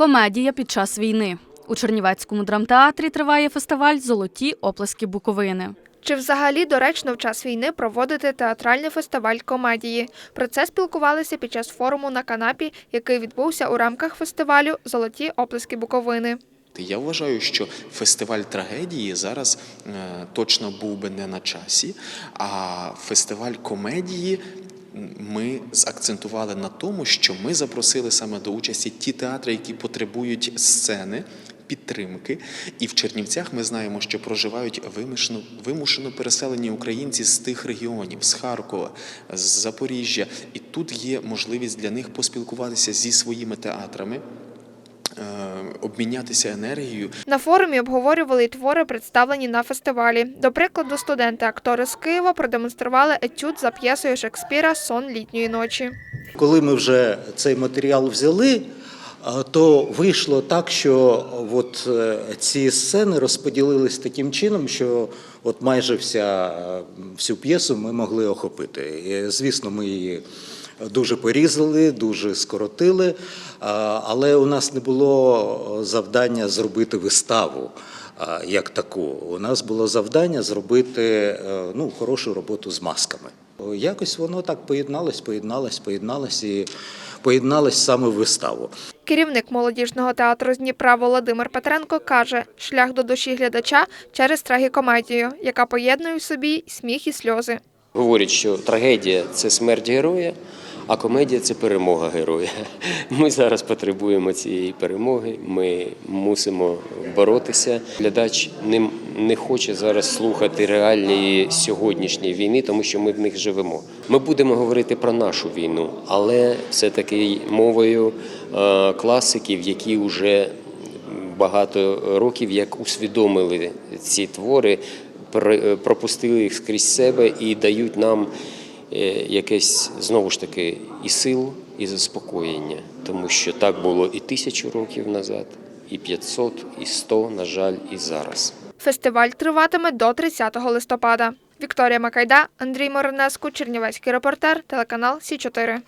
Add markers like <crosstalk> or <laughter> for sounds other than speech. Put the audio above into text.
Комедія під час війни. У Чернівецькому драмтеатрі триває фестиваль Золоті оплески Буковини. Чи взагалі доречно в час війни проводити театральний фестиваль комедії? Про це спілкувалися під час форуму на канапі, який відбувся у рамках фестивалю Золоті оплески Буковини. Я вважаю, що фестиваль трагедії зараз е, точно був би не на часі, а фестиваль комедії. Ми закцентували на тому, що ми запросили саме до участі ті театри, які потребують сцени, підтримки. І в Чернівцях ми знаємо, що проживають вимушено, вимушено переселені українці з тих регіонів, з Харкова, з Запоріжжя. І тут є можливість для них поспілкуватися зі своїми театрами, обмінятися енергією. На форумі обговорювали і твори, представлені на фестивалі. До прикладу, студенти-актори з Києва продемонстрували етюд за п'єсою Шекспіра Сон літньої ночі. Коли ми вже цей матеріал взяли, то вийшло так, що от е, ці сцени розподілились таким чином, що от майже вся, е, всю п'єсу ми могли охопити. І, звісно, ми її дуже порізали, дуже скоротили, але у нас не було завдання зробити виставу як таку. У нас було завдання зробити е, ну, хорошу роботу з масками. Якось воно так поєдналось, поєдналось, поєдналось і поєдналось саме в виставу. Керівник молодіжного театру з Дніпра Володимир Петренко каже, шлях до душі глядача через трагікомедію, яка поєднує в собі сміх і сльози. Говорять, що трагедія це смерть героя, а комедія це перемога героя. <laughs> Ми зараз потребуємо цієї перемоги. Ми мусимо боротися. Глядач не, не хоче зараз слухати реалії сьогоднішньої війни, тому що ми в них живемо. Ми будемо говорити про нашу війну, але все таки мовою е, класиків, які вже багато років як усвідомили ці твори, пр- пропустили їх скрізь себе і дають нам якесь знову ж таки і сил, і заспокоєння, тому що так було і тисячу років назад, і 500, і 100, на жаль, і зараз. Фестиваль триватиме до 30 листопада. Вікторія Макайда, Андрій Моронеску, Чернівецький репортер, телеканал Сі 4